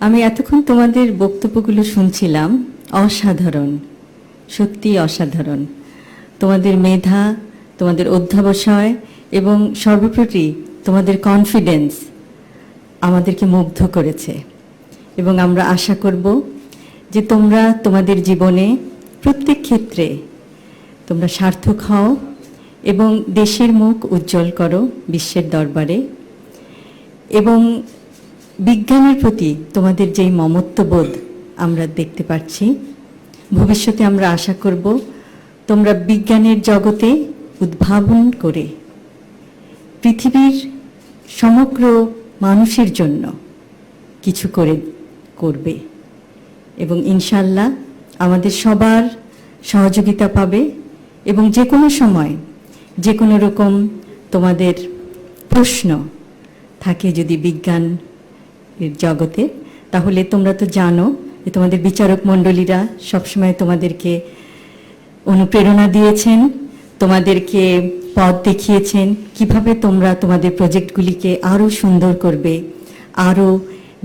আমি এতক্ষণ তোমাদের বক্তব্যগুলো শুনছিলাম, অসাধারণ সত্যি অসাধারণ। তোমাদের মেধা, তোমাদের অধ্যাবসায় এবং সর্বোপরি তোমাদের কনফিডেন্স আমাদেরকে মুগ্ধ করেছে। এবং আমরা আশা করব যে তোমরা তোমাদের জীবনে প্রত্যেক ক্ষেত্রে তোমরা সার্থক হও এবং দেশের মুখ উজ্জ্বল করো বিশ্বের দরবারে। এবং বিজ্ঞানের প্রতি তোমাদের যেই মমত্ববোধ আমরা দেখতে পাচ্ছি, ভবিষ্যতে আমরা আশা করব তোমরা বিজ্ঞানের জগতে উদ্ভাবন করে পৃথিবীর সমগ্র মানুষের জন্য কিছু করে করবে এবং ইনশাল্লাহ আমাদের সবার সহযোগিতা পাবে এবং যে কোনো সময় যে কোনো রকম তোমাদের প্রশ্ন থাকে যদি বিজ্ঞান জগতে, তাহলে তোমরা তো জানো যে তোমাদের বিচারক মণ্ডলীরা সবসময় তোমাদেরকে অনুপ্রেরণা দিয়েছেন, তোমাদেরকে পথ দেখিয়েছেন, কীভাবে তোমরা তোমাদের প্রজেক্টগুলিকে আরও সুন্দর করবে, আরও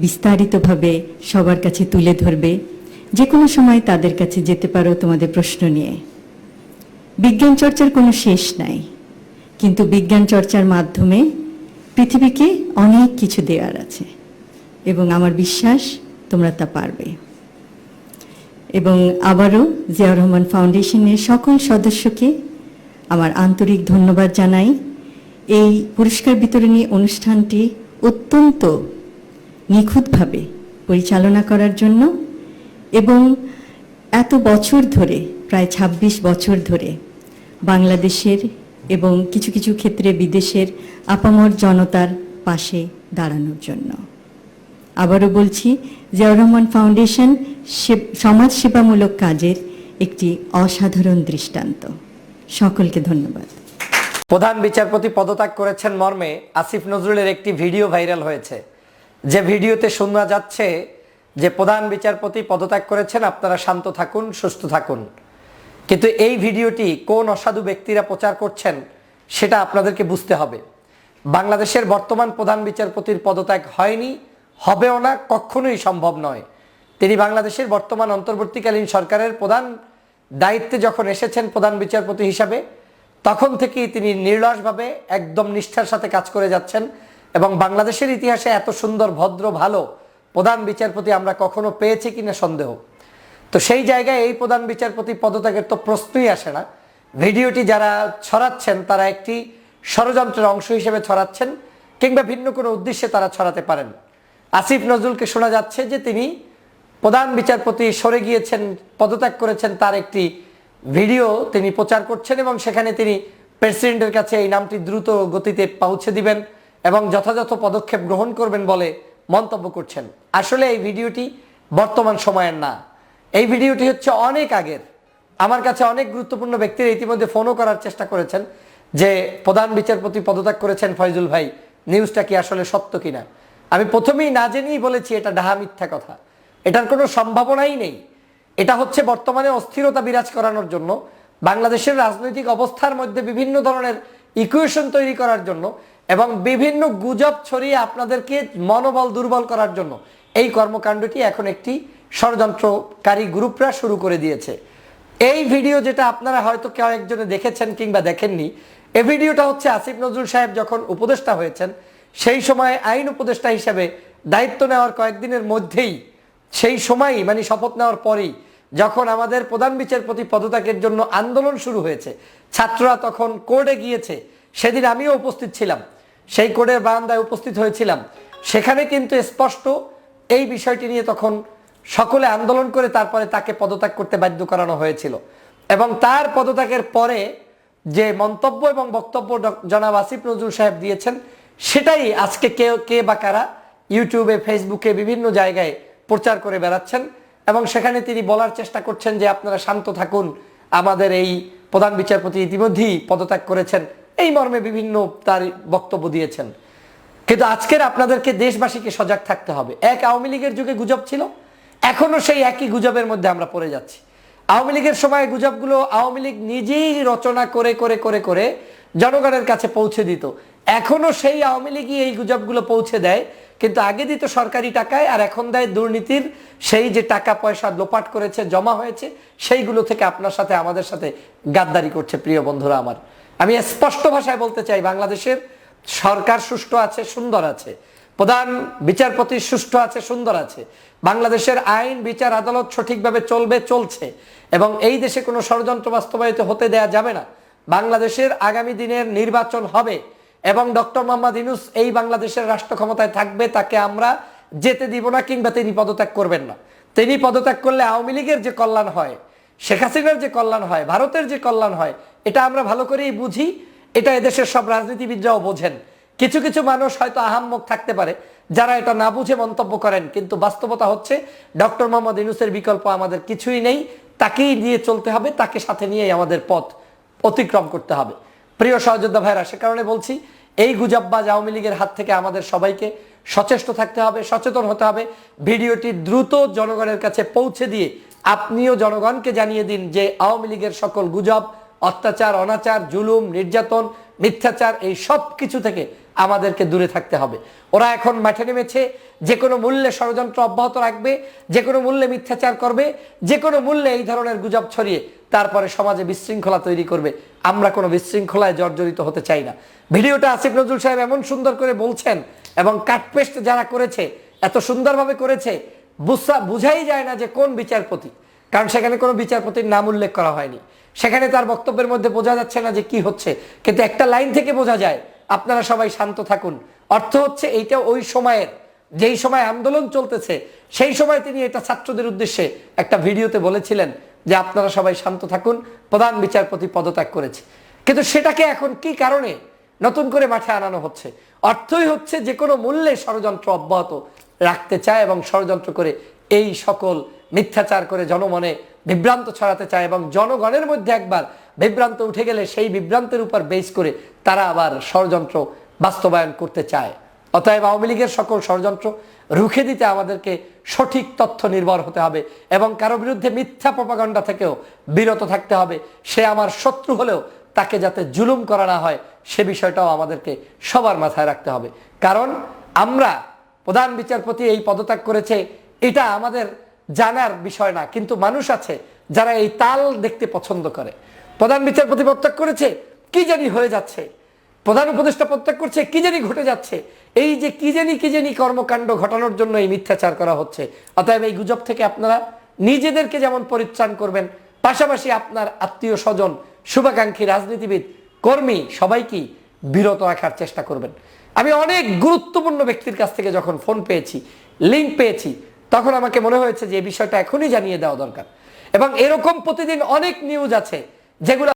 বিস্তারিতভাবে সবার কাছে তুলে ধরবে যে কোনো সময় তাদের কাছে যেতে পারো তোমাদের প্রশ্ন নিয়ে। বিজ্ঞান চর্চার কোনো শেষ নাই। কিন্তু বিজ্ঞান চর্চার মাধ্যমে পৃথিবীকে অনেক কিছু দেওয়ার আছে এবং আমার বিশ্বাস তোমরা তা পারবে। এবং আবারও জিয়াউর রহমান ফাউন্ডেশনের সকল সদস্যকে আমার আন্তরিক ধন্যবাদ জানাই। এই পুরস্কার বিতরণী অনুষ্ঠানটি অত্যন্ত নিখুঁতভাবে পরিচালনা করার জন্য এবং এত বছর ধরে প্রায় ২৬ বছর ধরে বাংলাদেশের এবং কিছু কিছু ক্ষেত্রে বিদেশের আপামর জনতার পাশে দাঁড়ানোর জন্য। আবারও বলছি জিয়াউর রহমান ফাউন্ডেশন সমাজ সেবামূলক কাজের একটি অসাধারণ দৃষ্টান্ত। সকলকে ধন্যবাদ। প্রধান বিচারপতি পদত্যাগ করেছেন মর্মে আসিফ নজরুলের একটি ভিডিও ভাইরাল হয়েছে। যে ভিডিওতে শোনা যাচ্ছে যে প্রধান বিচারপতি পদত্যাগ করেছেন, আপনারা শান্ত থাকুন, সুস্থ থাকুন। কিন্তু এই ভিডিওটি কোন অসাধু ব্যক্তিরা প্রচার করছেন সেটা আপনাদেরকে বুঝতে হবে। বাংলাদেশের বর্তমান প্রধান বিচারপতির পদত্যাগ হয়নি, হবেও না, কখনোই সম্ভব নয়। তিনি বাংলাদেশের বর্তমান অন্তর্বর্তীকালীন সরকারের প্রধান দায়িত্বে যখন এসেছেন প্রধান বিচারপতি হিসাবে, তখন থেকেই তিনি নির্লসভাবে একদম নিষ্ঠার সাথে কাজ করে যাচ্ছেন এবং বাংলাদেশের ইতিহাসে এত সুন্দর, ভদ্র, ভালো প্রধান বিচারপতি আমরা কখনো পেয়েছি কিনা সন্দেহ। তো সেই জায়গায় এই প্রধান বিচারপতি পদত্যাগের তো প্রশ্নই আসে না। ভিডিওটি যারা ছড়াচ্ছেন, তারা একটি ষড়যন্ত্রের অংশ হিসেবে ছড়াচ্ছেন কিংবা ভিন্ন কোনো উদ্দেশ্যে তারা ছড়াতে পারেন। আসিফ নজরুলকে শোনা যাচ্ছে যে তিনি প্রধান বিচারপতি সরে গিয়েছেন, পদত্যাগ করেছেন তার একটি ভিডিও তিনি প্রচার করছেন এবং সেখানে তিনি প্রেসিডেন্টের কাছে এই নামটি দ্রুত গতিতে পৌঁছে দিবেন এবং যথাযথ পদক্ষেপ গ্রহণ করবেন বলে মন্তব্য করছেন। আসলে এই ভিডিওটি বর্তমান সময়ের না। এই ভিডিওটি হচ্ছে অনেক আগের। আমার কাছে অনেক গুরুত্বপূর্ণ ব্যক্তিরা ইতিমধ্যে ফোনও করার চেষ্টা করেছেন যে প্রধান বিচারপতি পদত্যাগ করেছেন ফয়জুল ভাই। নিউজটা কি আসলে সত্য কিনা? আমি প্রথমেই না জেনেই বলেছি এটা ডাহা মিথ্যা কথা। এটার কোনো সম্ভাবনাই নেই। এটা হচ্ছে বর্তমানে অস্থিরতা বিরাজ করানোর জন্য, বাংলাদেশের রাজনৈতিক অবস্থার মধ্যে বিভিন্ন ধরনের ইকুয়েশন তৈরি করার জন্য এবং বিভিন্ন গুজব ছড়িয়ে আপনাদেরকে মনোবল দুর্বল করার জন্য। এই কর্মকাণ্ডটি এখন একটি ষড়যন্ত্রকারী গ্রুপরা শুরু করে দিয়েছে। এই ভিডিও যেটা আপনারা হয়তো কেউ একজনে দেখেছেন কিংবা দেখেননি এই ভিডিওটা হচ্ছে আসিফ নজরুল সাহেব যখন উপদেষ্টা হয়েছেন, সেই সময় আইন উপদেষ্টা হিসেবে দায়িত্ব নেওয়ার কয়েকদিনের মধ্যেই, সেই সময়ই মানে শপথ নেওয়ার পরেই, যখন আমাদের প্রধান বিচারপতি পদত্যাগের জন্য আন্দোলন শুরু হয়েছে, ছাত্ররা তখন কোর্টে গিয়েছে, সেদিন আমিও উপস্থিত ছিলাম, সেই কোর্টের বারান্দায় উপস্থিত হয়েছিলাম। সেখানে কিন্তু স্পষ্ট এই বিষয়টি নিয়ে তখন সকলে আন্দোলন করে তারপরে তাকে পদত্যাগ করতে বাধ্য করানো হয়েছিল। এবং তার পদত্যাগের পরে যে মন্তব্য এবং বক্তব্য জনাব আসিফ নজরুল সাহেব দিয়েছেন, সেটাই আজকে কে কে বা কারা ইউটিউবে, ফেসবুকে বিভিন্ন জায়গায় প্রচার করে বেড়াচ্ছেন এবং সেখানে তিনি বলার চেষ্টা করছেন যে আপনারা শান্ত থাকুন, আমাদের এই প্রধান বিচারপতি ইতিমধ্যেই পদত্যাগ করেছেন। এই মর্মে বিভিন্ন তার বক্তব্য দিয়েছেন। কিন্তু আজকের আপনাদেরকে দেশবাসীকে সজাগ থাকতে হবে। এক আওয়ামী লীগের যুগে গুজব ছিল এখনও সেই একই গুজবের মধ্যে আমরা পড়ে যাচ্ছি। আওয়ামী লীগের সময় গুজবগুলো আওয়ামী লীগ নিজেই রচনা করে করে করে করে জনগণের কাছে পৌঁছে দিত। এখনও সেই আওয়ামী লীগই এই গুজবগুলো পৌঁছে দেয়, কিন্তু আগে দিত সরকারি টাকায় আর এখন দেয় দুর্নীতির সেই যে টাকা পয়সা লোপাট করেছে, জমা হয়েছে, সেইগুলো থেকে আপনার সাথে, আমাদের সাথে গাদ্দারি করছে প্রিয় বন্ধুরা আমার। আমি স্পষ্ট ভাষায় বলতে চাই, বাংলাদেশের সরকার সুষ্ঠু আছে, সুন্দর আছে। প্রধান বিচারপতি সুষ্ঠু আছে, সুন্দর আছে। বাংলাদেশের আইন, বিচার, আদালত সঠিকভাবে চলবে, চলছে। এবং এই দেশে কোনো ষড়যন্ত্র বাস্তবায়িত হতে দেয়া যাবে না। বাংলাদেশের আগামী দিনের নির্বাচন হবে এবং ডক্টর মোহাম্মদ ইনুস এই বাংলাদেশের রাষ্ট্র ক্ষমতায় থাকবে, তাকে আমরা যেতে দিব না কিংবা তিনি পদত্যাগ করবেন না। তিনি পদত্যাগ করলে আওয়ামী লীগের যে কল্যাণ হয়, শেখ হাসিনার যে কল্যাণ হয়, ভারতের যে কল্যাণ হয়, এটা আমরা ভালো করেই বুঝি। এটা এদেশের সব রাজনীতিবিদরাও বোঝেন। কিছু কিছু মানুষ হয়তো আহাম্মক থাকতে পারে, যারা এটা না বুঝে মন্তব্য করেন, কিন্তু বাস্তবতা হচ্ছে ডক্টর মোহাম্মদ ইনুসের বিকল্প আমাদের কিছুই নেই, তাকেই নিয়ে চলতে হবে, তাকে সাথে নিয়েই আমাদের পথ অতিক্রম করতে হবে। প্রিয় সহযোদ্ধা ভাইরা, সে কারণে বলছি, এই গুজববাজ আওয়ামী লীগের হাত থেকে আমাদের সবাইকে সচেষ্ট থাকতে হবে, সচেতন হতে হবে। ভিডিওটি দ্রুত জনগণের কাছে পৌঁছে দিয়ে আপনিও জনগণকে জানিয়ে দিন যে আওয়ামী লীগের সকল গুজব, অত্যাচার, অনাচার, জুলুম, নির্যাতন, মিথ্যাচার, এই সব কিছু থেকে আমাদেরকে দূরে থাকতে হবে। ওরা এখন মাঠে নেমেছে, যে কোনো মূল্যে ষড়যন্ত্র অব্যাহত রাখবে, যে কোনো মূল্যে মিথ্যাচার করবে, যে কোনো মূল্যে এই ধরনের গুজব ছড়িয়ে তারপরে সমাজে বিশৃঙ্খলা তৈরি করবে। আমরা কোনো বিশৃঙ্খলায় জর্জরিত হতে চাই না। ভিডিওটা আসিফ নজরুল সাহেব এমন সুন্দর করে বলছেন এবং কাটপেস্ট যারা করেছে, এত সুন্দরভাবে করেছে, বুঝা, বুঝাই যায় না যে কোন বিচারপতি। কারণ সেখানে কোনো বিচারপতির নাম উল্লেখ করা হয়নি। সেখানে তার বক্তব্যের মধ্যে বোঝা যাচ্ছে না যে কি হচ্ছে। কিন্তু একটা লাইন থেকে বোঝা যায় আপনারা সবাই শান্ত থাকুন। অর্থ হচ্ছে এইটা ওই সময়ের, যেই সময় আন্দোলন চলতেছে, সেই সময় তিনি এটা ছাত্রদের উদ্দেশ্যে একটা ভিডিওতে বলেছিলেন যে আপনারা সবাই শান্ত থাকুন, প্রধান বিচারপতি পদত্যাগ করেছে। কিন্তু সেটাকে এখন কি কারণে নতুন করে মাঠে আনানো হচ্ছে? অর্থই হচ্ছে যে কোনো মূল্যে ষড়যন্ত্র অব্যাহত রাখতে চায় এবং ষড়যন্ত্র করে এই সকল মিথ্যাচার করে জনমনে বিভ্রান্ত ছড়াতে চায় এবং জনগণের মধ্যে একবার বিভ্রান্ত উঠে গেলে সেই বিভ্রান্তের উপর বেস করে তারা আবার ষড়যন্ত্র বাস্তবায়ন করতে চায়। অতএব আওয়ামী লীগের সকল ষড়যন্ত্র রুখে দিতে আমাদেরকে সঠিক তথ্য নির্ভর হতে হবে এবং কারও বিরুদ্ধে মিথ্যা প্রপাগণ্ডা থেকেও বিরত থাকতে হবে। সে আমার শত্রু হলেও তাকে যাতে জুলুম করা না হয়, সে বিষয়টাও আমাদেরকে সবার মাথায় রাখতে হবে। কারণ আমরা প্রধান বিচারপতি এই পদত্যাগ করেছে, এটা আমাদের জানার বিষয় না, কিন্তু মানুষ আছে যারা এই তাল দেখতে পছন্দ করে। প্রধান বিচারপতি প্রত্যাগ করেছে, কি জানি হয়ে যাচ্ছে? প্রধান উপদেষ্টা প্রত্যাগ করছে, কি জানি ঘটে যাচ্ছে? এই যে কি জানি কি জানি কর্মকাণ্ড ঘটানোর জন্য এই মিথ্যাচার করা হচ্ছে। অতএব এই গুজব থেকে আপনারা নিজেদেরকে যেমন পরিত্রাণ করবেন, পাশাপাশি আপনার আত্মীয় স্বজন, শুভাকাঙ্ক্ষী রাজনীতিবিদ, কর্মী সবাইকেই বিরত রাখার চেষ্টা করবেন। আমি অনেক গুরুত্বপূর্ণ ব্যক্তির কাছ থেকে যখন ফোন পেয়েছি লিঙ্ক পেয়েছি, তখন আমাকে মনে হয়েছে যে এই বিষয়টা এখনই জানিয়ে দেওয়া দরকার। এবং এরকম প্রতিদিন অনেক নিউজ আছে যেগুলো